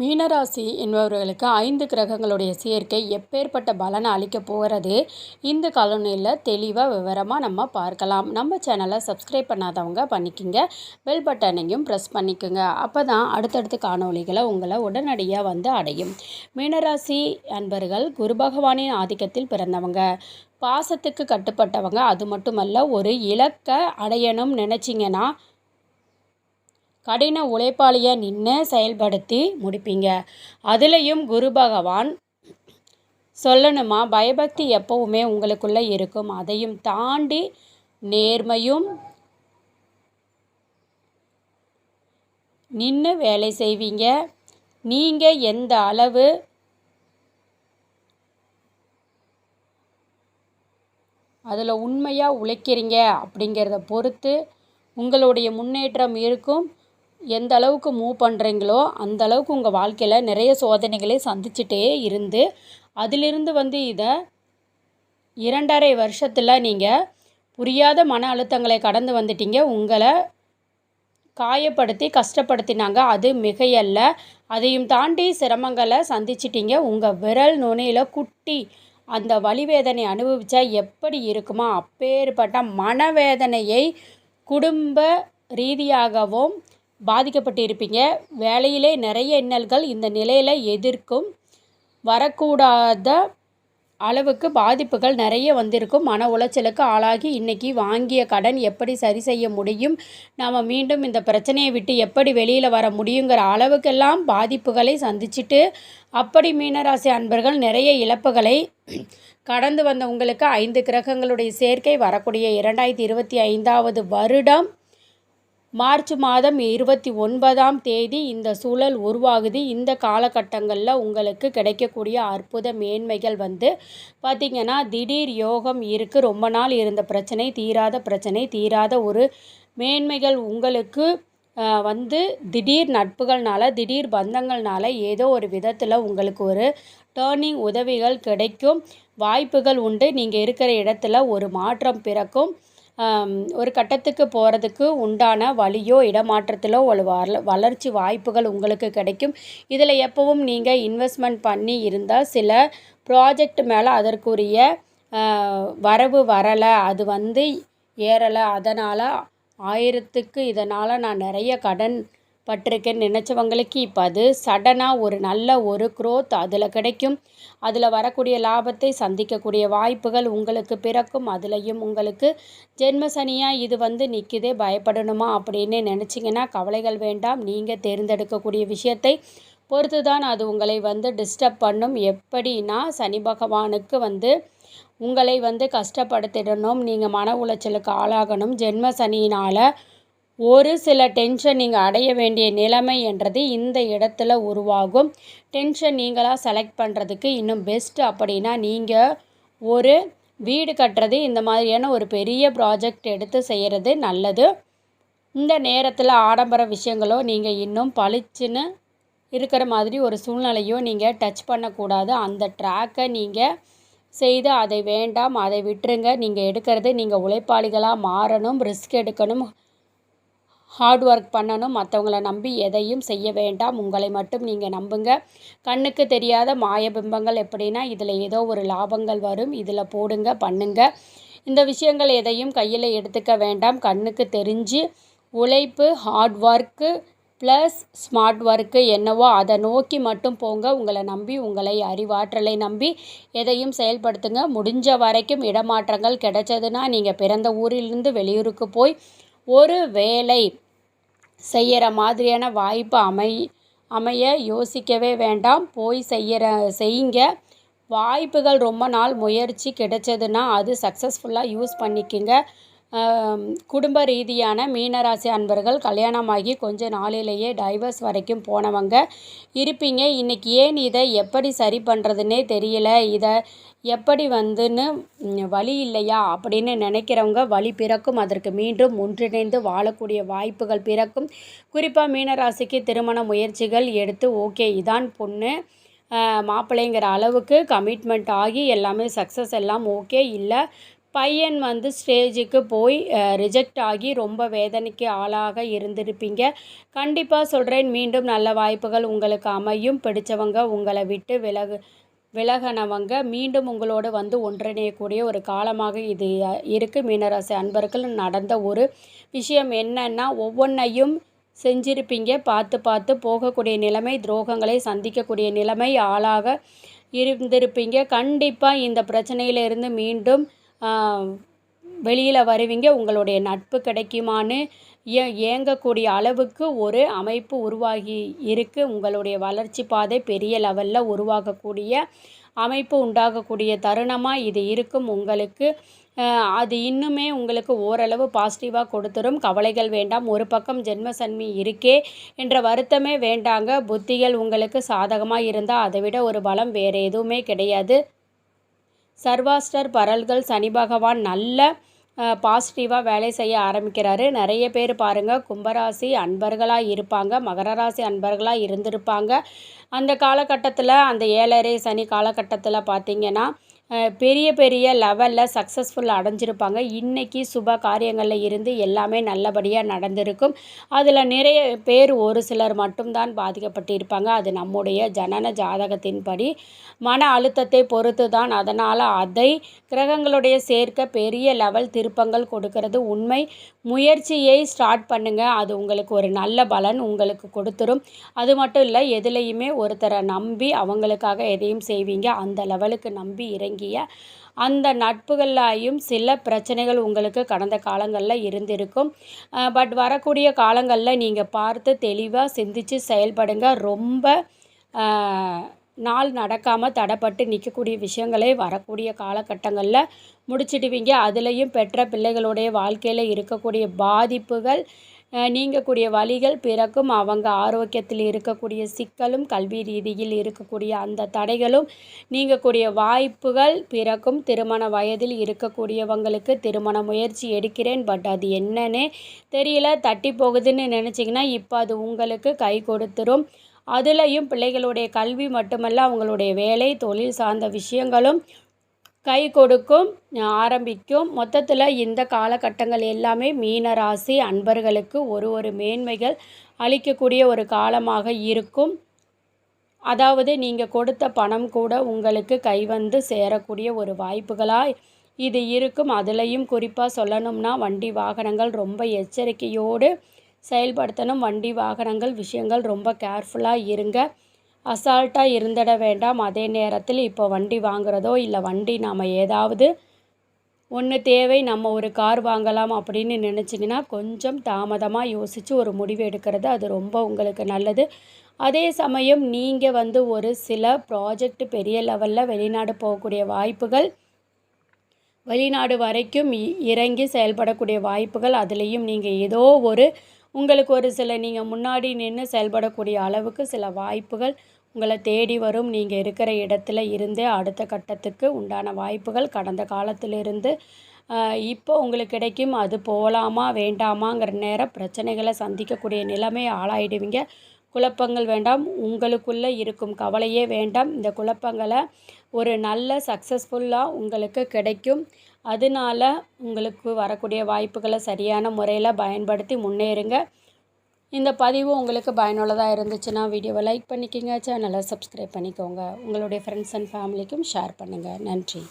மீனராசி என்பவர்களுக்கு ஐந்து கிரகங்களுடைய சேர்க்கை எப்பேற்பட்ட பலனை அளிக்க போகிறது? இந்த காலநிலையில் தெளிவாக விவரமாக நம்ம பார்க்கலாம். நம்ம சேனலை சப்ஸ்கிரைப் பண்ணாதவங்க பண்ணிக்கோங்க. பெல் பட்டனையும் ப்ரெஸ் பண்ணிக்கோங்க. அப்போ தான் அடுத்தடுத்த காணொலிகளை உங்களை உடனடியாக வந்து அடையும். மீனராசி அன்பர்கள் குரு பகவானின் ஆதிக்கத்தில் பிறந்தவங்க. பாசத்துக்கு கட்டுப்பட்டவங்க. அது மட்டுமல்ல ஒரு இலக்கை அடையணும்னு நினச்சிங்கன்னா கடின உழைப்பாளியை நின்று செயல்படுத்தி முடிப்பீங்க. அதுலேயும் குரு பகவான் சொல்லணுமா? பயபக்தி எப்போவுமே உங்களுக்குள்ளே இருக்கும். அதையும் தாண்டி நேர்மையும் நின்று வேலை செய்வீங்க. நீங்கள் எந்த அளவு அதில் உண்மையாக உழைக்கிறீங்க அப்படிங்கிறத பொறுத்து உங்களுடைய முன்னேற்றம் இருக்கும். எந்த அளவுக்கு மூவ் பண்ணுறீங்களோ அந்த அளவுக்கு உங்கள் வாழ்க்கையில் நிறைய சோதனைகளை சந்திச்சுட்டே இருந்து அதிலிருந்து வந்து இதை இரண்டரை வருஷத்தில் நீங்கள் புரியாத மன அழுத்தங்களை கடந்து வந்துட்டீங்க. உங்களை காயப்படுத்தி கஷ்டப்படுத்தினாங்க. அது மிகையல்ல. அதையும் தாண்டி சிரமங்களை சந்திச்சிட்டிங்க. உங்கள் விரல் நுனையில் குட்டி அந்த வலிவேதனை அனுபவித்தா எப்படி இருக்குமா? அப்பேற்பட்ட மனவேதனையை குடும்ப ரீதியாகவும் பாதிக்கப்பட்டிருப்பீங்க. வேலையிலே நிறைய இன்னல்கள் இந்த நிலையில் எதிர்க்கும் வரக்கூடாத அளவுக்கு பாதிப்புகள் நிறைய வந்திருக்கும். மன உளைச்சலுக்கு ஆளாகி இன்றைக்கி வாங்கிய கடன் எப்படி சரி செய்ய முடியும்? நாம் மீண்டும் இந்த பிரச்சனையை விட்டு எப்படி வெளியில் வர முடியுங்கிற அளவுக்கெல்லாம் பாதிப்புகளை சந்திச்சுட்டு அப்படி மீனராசி அன்பர்கள் நிறைய இழப்புகளை கடந்து வந்த உங்களுக்கு ஐந்து கிரகங்களுடைய சேர்க்கை வரக்கூடிய இரண்டாயிரத்தி இருபத்தி ஐந்தாவது வருடம் மார்ச் மாதம் இருபத்தி ஒன்பதாம் தேதி இந்த சூழல் உருவாகுது. இந்த காலகட்டங்களில் உங்களுக்கு கிடைக்கக்கூடிய அற்புத மேன்மைகள் வந்து பார்த்திங்கன்னா திடீர் யோகம் இருக்குது ரொம்ப நாள் இருந்த பிரச்சனை தீராத பிரச்சனை தீராத ஒரு மேன்மைகள் உங்களுக்கு வந்து திடீர் நட்புகள்னால திடீர் பந்தங்கள்னால ஏதோ ஒரு விதத்தில் உங்களுக்கு ஒரு டேர்னிங் உதவிகள் கிடைக்கும். வாய்ப்புகள் உண்டு. நீங்கள் இருக்கிற இடத்துல ஒரு மாற்றம் பிறக்கும். ஒரு கட்டத்துக்கு போகிறதுக்கு உண்டான வழியோ இடமாற்றத்திலோ ஒரு வள வளர்ச்சி வாய்ப்புகள் உங்களுக்கு கிடைக்கும். இதில் எப்பவும் நீங்கள் இன்வெஸ்ட்மெண்ட் பண்ணி இருந்தால் சில ப்ராஜெக்ட் மேலே அதற்குரிய வரவு வரலை அது வந்து ஏறலை. அதனால் ஆயிரத்துக்கு இதனால் நான் நிறைய கடன் பட்டிருக்கேன்னு நினச்சவங்களுக்கு இப்போ அது சடனாக ஒரு நல்ல ஒரு க்ரோத் அதில் கிடைக்கும். அதில் வரக்கூடிய லாபத்தை சந்திக்கக்கூடிய வாய்ப்புகள் உங்களுக்கு பிறக்கும். அதுலேயும் உங்களுக்கு ஜென்ம சனியாக இது வந்து நிற்குதே பயப்படணுமா அப்படின்னு நினச்சிங்கன்னா கவலைகள் வேண்டாம். நீங்கள் தேர்ந்தெடுக்கக்கூடிய விஷயத்தை பொறுத்து தான் அது உங்களை வந்து டிஸ்டர்ப் பண்ணும். எப்படின்னா சனி பகவானுக்கு வந்து உங்களை வந்து கஷ்டப்படுத்திடணும். நீங்கள் மன உளைச்சலுக்கு ஆளாகணும். ஜென்ம சனியினால் ஒரு சில டென்ஷன் நீங்கள் அடைய வேண்டிய நிலைமை என்றது இந்த இடத்துல உருவாகும். டென்ஷன் நீங்களாக செலக்ட் பண்ணுறதுக்கு இன்னும் பெஸ்ட்டு அப்படின்னா நீங்கள் ஒரு வீடு கட்டுறது இந்த மாதிரியான ஒரு பெரிய ப்ராஜெக்ட் எடுத்து செய்கிறது நல்லது. இந்த நேரத்தில் ஆடம்பர விஷயங்களோ நீங்கள் இன்னும் பளிச்சுன்னு இருக்கிற மாதிரி ஒரு சூழ்நிலையோ நீங்கள் டச் பண்ணக்கூடாது. அந்த ட்ராக்கை நீங்கள் செய்து அதை வேண்டாம் அதை விட்டுருங்க. நீங்கள் எடுக்கிறது நீங்கள் உழைப்பாளிகளாக மாறணும் ரிஸ்க் எடுக்கணும். ஹார்ட் ஒர்க் பண்ணணும். மற்றவங்கள நம்பி எதையும் செய்ய வேண்டாம். உங்களை மட்டும் நீங்கள் நம்புங்க. கண்ணுக்கு தெரியாத மாயபிம்பங்கள் எப்படின்னா இதில் ஏதோ ஒரு லாபங்கள் வரும். இதில் போடுங்க பண்ணுங்க. இந்த விஷயங்கள் எதையும் கையில் எடுத்துக்க வேண்டாம். கண்ணுக்கு தெரிஞ்சு உழைப்பு hard work plus smart work என்னவோ அதை நோக்கி மட்டும் போங்க. உங்களை நம்பி உங்களை அறிவாற்றலை நம்பி எதையும் செயல்படுத்துங்க. முடிஞ்ச வரைக்கும் இடமாற்றங்கள் கிடைச்சதுன்னா நீங்கள் பிறந்த ஊரிலிருந்து வெளியூருக்கு போய் ஒரு வேலை செய்கிற மாதிரியான வாய்ப்பு அமை அமைய யோசிக்கவே வேண்டாம். போய் செய்கிற செய்யுங்க. வாய்ப்புகள் ரொம்ப நாள் முயற்சி கிடைச்சதுன்னா அது சக்ஸஸ்ஃபுல்லாக யூஸ் பண்ணிக்கோங்க. குடும்ப ரீதியான மீனராசி அன்பர்கள் கல்யாணமாகி கொஞ்ச நாளிலேயே டைவர்ஸ் வரைக்கும் போனவங்க இருப்பீங்க. இன்றைக்கி ஏன் இதை எப்படி சரி பண்ணுறதுன்னே தெரியல. இதை எப்படி வந்துன்னு வழி இல்லையா அப்படின்னு நினைக்கிறவங்க வழி பிறக்கும். அதற்கு மீண்டும் ஒன்றிணைந்து வாழக்கூடிய வாய்ப்புகள் பிறக்கும். குறிப்பாக மீனராசிக்கு திருமண முயற்சிகள் எடுத்து ஓகே இதான் பொண்ணு. மாப்பிள்ளைங்கிற அளவுக்கு கமிட்மெண்ட் ஆகி எல்லாமே சக்ஸஸ் எல்லாம் ஓகே. இல்லை பையன் வந்து ஸ்டேஜுக்கு போய் ரிஜெக்ட் ஆகி ரொம்ப வேதனைக்கு ஆளாக இருந்திருப்பீங்க. கண்டிப்பாக சொல்கிறேன் மீண்டும் நல்ல வாய்ப்புகள் உங்களுக்கு அமையும். பிடிச்சவங்க உங்களை விட்டு விலகு விலகனவங்க மீண்டும் உங்களோடு வந்து ஒன்றிணையக்கூடிய ஒரு காலமாக இது இருக்குது மீனராசி அன்பர்கள் நடந்த ஒரு விஷயம் என்னன்னா ஒவ்வொன்றையும் செஞ்சிருப்பீங்க. பார்த்து பார்த்து போகக்கூடிய நிலைமை துரோகங்களை சந்திக்கக்கூடிய நிலைமை ஆளாக இருந்திருப்பீங்க. கண்டிப்பாக இந்த பிரச்சனையிலிருந்து மீண்டும் வெளியில் வருவீங்க. உங்களுடைய நட்பு கிடைக்குமான்னு ஏ ஏங்கக்கூடிய அளவுக்கு ஒரு அமைப்பு உருவாகி இருக்குது உங்களுடைய வளர்ச்சி பாதை பெரிய லெவலில் உருவாகக்கூடிய அமைப்பு உண்டாகக்கூடிய தருணமாக இது இருக்கும் உங்களுக்கு. அது இன்னுமே உங்களுக்கு ஓரளவு பாசிட்டிவாக கொடுத்துரும். கவலைகள் வேண்டாம். ஒரு பக்கம் ஜென்மசன்மி இருக்கே என்ற வருத்தமே வேண்டாங்க. புத்திகள் உங்களுக்கு சாதகமாக இருந்தால் அதை விட ஒரு பலம் வேறு எதுவுமே கிடையாது. சர்வாஸ்டர் பரல்கள் சனி பகவான் நல்ல பாசிட்டிவாக வேலை செய்ய ஆரம்பிக்கிறாரு. நிறைய பேர் பாருங்கள் கும்பராசி அன்பர்களாக இருப்பாங்க மகர ராசி அன்பர்களாக இருந்திருப்பாங்க. அந்த காலகட்டத்தில் அந்த ஏழரை சனி காலகட்டத்தில் பார்த்திங்கன்னா பெரிய பெரிய லெவலில் சக்ஸஸ்ஃபுல் அடைஞ்சிருப்பாங்க. இன்றைக்கி சுப காரியங்களில் இருந்து எல்லாமே நல்லபடியாக நடந்திருக்கும். அதில் நிறைய பேர் ஒரு சிலர் மட்டும்தான் பாதிக்கப்பட்டிருப்பாங்க. அது நம்முடைய ஜனன ஜாதகத்தின்படி மன அழுத்தத்தை பொறுத்து தான் அதனால் அதை கிரகங்களுடைய சேர்க்க பெரிய லெவல் திருப்பங்கள் கொடுக்கறது உண்மை. முயற்சியை ஸ்டார்ட் பண்ணுங்கள் அது உங்களுக்கு ஒரு நல்ல பலன் உங்களுக்கு கொடுத்துரும். அது மட்டும் இல்லை எதுலேயுமே ஒருத்தரை நம்பி அவங்களுக்காக எதையும் செய்வீங்க. அந்த லெவலுக்கு நம்பி இறங்கி தொடங்கிய அந்த நட்புகள்லையும் சில பிரச்சனைகள் உங்களுக்கு கடந்த காலங்களில் இருந்திருக்கும். பட் வரக்கூடிய காலங்களில் நீங்கள் பார்த்து தெளிவாக சிந்தித்து செயல்படுங்க. ரொம்ப நாள் நடக்காமல் தடப்பட்டு நிற்கக்கூடிய விஷயங்களே வரக்கூடிய காலகட்டங்களில் முடிச்சிடுவீங்க. அதுலேயும் பெற்ற பிள்ளைகளுடைய வாழ்க்கையில் இருக்கக்கூடிய பாதிப்புகள் நீங்கக்கூடிய வழிகள் பிறக்கும். அவங்க ஆரோக்கியத்தில் இருக்கக்கூடிய சிக்கலும் கல்வி ரீதியில் இருக்கக்கூடிய அந்த தடைகளும் நீங்கக்கூடிய வாய்ப்புகள் பிறக்கும். திருமண வயதில் இருக்கக்கூடியவங்களுக்கு திருமண முயற்சி எடுக்கிறேன். பட் அது என்னன்னே தெரியல. தட்டி போகுதுன்னு நினச்சிங்கன்னா இப்போ அது உங்களுக்கு கை கொடுத்துரும். அதுலேயும் பிள்ளைகளுடைய கல்வி மட்டுமல்ல அவங்களுடைய வேலை தொழில் சார்ந்த விஷயங்களும் கை கொடுக்கும் ஆரம்பிக்கும். மொத்தத்தில் இந்த காலகட்டங்கள் எல்லாமே மீன ராசி அன்பர்களுக்கு ஒரு ஒரு மேன்மைகள் அளிக்கக்கூடிய ஒரு காலமாக இருக்கும். அதாவது நீங்கள் கொடுத்த பணம் கூட உங்களுக்கு கைவந்து சேரக்கூடிய ஒரு வாய்ப்புகளாக இது இருக்கும். அதுலேயும் குறிப்பாக சொல்லணும்னா வண்டி வாகனங்கள் ரொம்ப எச்சரிக்கையோடு செயல்படுத்தணும். வண்டி வாகனங்கள் விஷயங்கள் ரொம்ப கேர்ஃபுல்லாக இருங்க. அசால்ட்டாக இருந்துட வேண்டாம். அதே நேரத்தில் இப்போ வண்டி வாங்குறதோ இல்லை வண்டி நாம் ஏதாவது ஒன்று தேவை நம்ம ஒரு கார் வாங்கலாம் அப்படின்னு நினச்சிங்கன்னா கொஞ்சம் தாமதமாக யோசித்து ஒரு முடிவு எடுக்கிறது அது ரொம்ப உங்களுக்கு நல்லது. அதே சமயம் நீங்கள் வந்து ஒரு சில ப்ராஜெக்ட் பெரிய லெவலில் வெளிநாடு போகக்கூடிய வாய்ப்புகள் வெளிநாடு வரைக்கும் இறங்கி செயல்படக்கூடிய வாய்ப்புகள் அதுலேயும் நீங்கள் ஏதோ ஒரு உங்களுக்கு ஒரு சில நீங்கள் முன்னாடி நின்று செயல்படக்கூடிய அளவுக்கு சில வாய்ப்புகள் உங்களை தேடி வரும். நீங்கள் இருக்கிற இடத்துல இருந்தே அடுத்த கட்டத்துக்கு உண்டான வாய்ப்புகள் கடந்த காலத்திலிருந்து இப்போ உங்களுக்கு கிடைக்கும். அது போகலாமா வேண்டாமாங்கிற நேரம் பிரச்சனைகளை சந்திக்கக்கூடிய நிலைமை ஆளாயிடுவீங்க. குழப்பங்கள் வேண்டாம். உங்களுக்குள்ளே இருக்கும் கவலையே வேண்டாம். இந்த குழப்பங்களை ஒரு நல்ல சக்ஸஸ்ஃபுல்லாக உங்களுக்கு கிடைக்கும். அதனால உங்களுக்கு வரக்கூடிய வாய்ப்புகளை சரியான முறையில் பயன்படுத்தி முன்னேறுங்க. இந்த பதிவு உங்களுக்கு பயனுள்ளதாக இருந்துச்சுன்னா வீடியோவை லைக் பண்ணிக்கோங்க சேனலை சப்ஸ்கிரைப் பண்ணிக்கோங்க. உங்களுடைய ஃப்ரெண்ட்ஸ் அண்ட் ஃபேமிலிக்கும் ஷேர் பண்ணுங்கள் நன்றி.